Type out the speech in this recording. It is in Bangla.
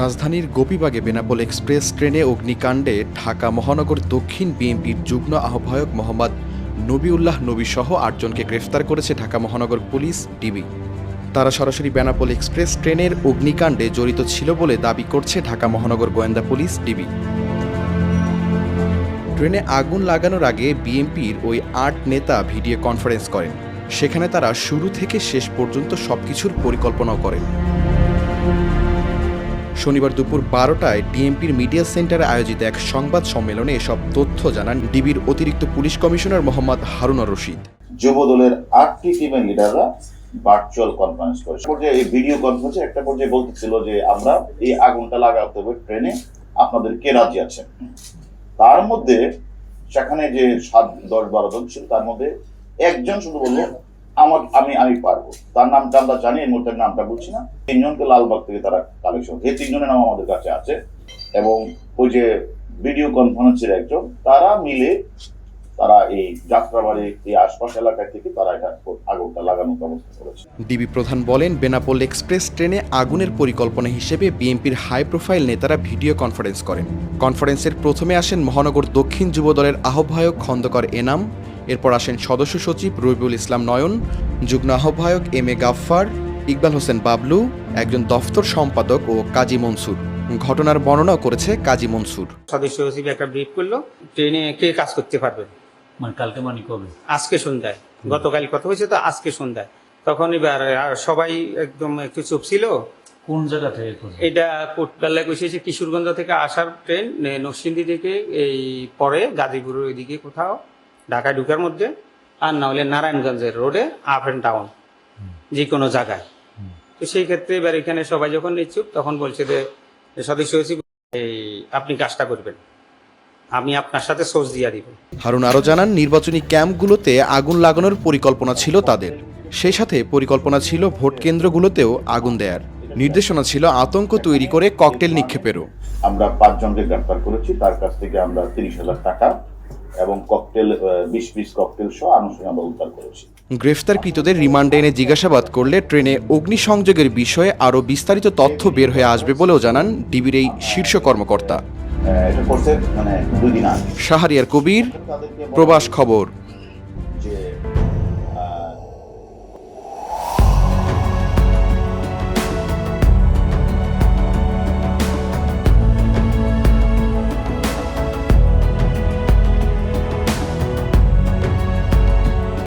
রাজধানীর গোপীবাগে বেনাপোল এক্সপ্রেস ট্রেনে অগ্নিকাণ্ডে ঢাকা মহানগর দক্ষিণ বিএনপির যুগ্ম আহ্বায়ক মোহাম্মদ নবিউল্লাহ নবী সহ আটজনকে গ্রেফতার করেছে ঢাকা মহানগর পুলিশ ডিবি। তারা সরাসরি বেনাপোল এক্সপ্রেস ট্রেনের অগ্নিকাণ্ডে জড়িত ছিল বলে দাবি করছে ঢাকা মহানগর গোয়েন্দা পুলিশ ডিবি। ট্রেনে আগুন লাগানোর আগে বিএনপির ওই আট নেতা ভিডিও কনফারেন্স করেন। সেখানে তারা শুরু থেকে শেষ পর্যন্ত সবকিছুর পরিকল্পনাও করেন। শনিবার দুপুর বারোটায় ডিএমপির মিডিয়া সেন্টারে আয়োজিত এক সংবাদ সম্মেলনে এসব তথ্য জানান ডিবির অতিরিক্ত পুলিশ কমিশনার মোহাম্মদ হারুনা রশিদ। যুব দলের আটটি টিমের লিডাররা ভার্চুয়াল কনফারেন্স করে। পর্যায়ে এই ভিডিও কনফারেন্সে একটা পর্যায়ে বলতেছিল যে আমরা এই আগুনটা লাগাতে হবে ট্রেনে, আপনাদের কে রাজি আছেন? তার মধ্যে সেখানে যে সাত দশ বারো জন ছিল, তার মধ্যে একজন শুধু বলল আমার, আমি আমি পারব। তার নামটা আমরা জানি, এই মুহূর্তে নামটা বলছি না। তিনজনকে লালবাগ থেকে তারা কালেকশন এই তিনজনের নাম আমাদের কাছে আছে। এবং ওই যে ভিডিও কনফারেন্সের একজন, তারা মিলে তারা এই যাত্রাবাড়ি, এই আশপাশ এলাকা থেকে তারা এটা আগুনটা লাগানোর ব্যবস্থা করেছে। ডিবি প্রধান বলেন, বেনাপোল এক্সপ্রেস ট্রেনে আগুনের পরিকল্পনা হিসেবে বিএনপির হাই প্রোফাইল নেতারা ভিডিও কনফারেন্স করেন। কনফারেন্সের প্রথমে আসেন মহানগর দক্ষিণ যুব দলের আহ্বায়ক খন্দকার এনাম। এরপর আসেন সদস্য সচিব রবিউল ইসলাম নয়ন যুগ্ম আহ্বায়ক এম এ গাফফার ইকবাল হোসেন বাবলু একজন দফতর সম্পাদক ও কাজী মনসুর। ঘটনার বর্ণনা করেছে কাজী মনসুর। সদস্য সচিব একটা ব্রিফ করল ট্রেনে কে কাজ করতে পারবে? মানে কালকে মানে কবে? আজকে সন্ধ্যায়। গতকাল কথা হয়েছে তো আজকে সন্ধ্যায়। তখন এবার সবাই একদম একটু চুপ ছিল। কোন জায়গা থেকে এটা কোটকাল্লায় বসেছে কিশোরগঞ্জ থেকে আসার ট্রেন নরসিংদী থেকে এই পরে গাজীপুরের ওইদিকে কোথাও। ঢাকা ঢুকার মধ্যে আর না হলে নারায়ণগঞ্জের রোডে আপ অ্যান্ড ডাউন যে কোনো জায়গায়। তো সেই ক্ষেত্রে এবার এখানে সবাই যখন নিচ্ছুক তখন বলছে যে সদস্য সচিব এই আপনি কাজটা করবেন। আমি আপনার সাথে সোর্স দিয়ে দিব। হারুন আরও জানান নির্বাচনী ক্যাম্পগুলোতে আগুন লাগানোর পরিকল্পনা ছিল তাদের। সেই সাথে পরিকল্পনা ছিল ভোট কেন্দ্রগুলোতেও আগুন দেয়ার। নির্দেশনা ছিল আতঙ্ক তৈরি করে ককটেল নিক্ষেপেরও। আমরা পাঁচজনকে গ্রেপ্তার করেছি তার কাছ থেকে আমরা তিরিশ হাজার টাকা এবং ককটেল বিশ পিস ককটেল সহ আনুষ্ঠানিক আমরা উদ্ধার করেছি। গ্রেফতারকৃতদের রিমান্ডে এনে জিজ্ঞাসাবাদ করলে ট্রেনে অগ্নিসংযোগের বিষয়ে আরও বিস্তারিত তথ্য বের হয়ে আসবে বলেও জানান ডিবির এই শীর্ষ কর্মকর্তা। মানে শাহরিয়ার কবির প্রবাস খবর।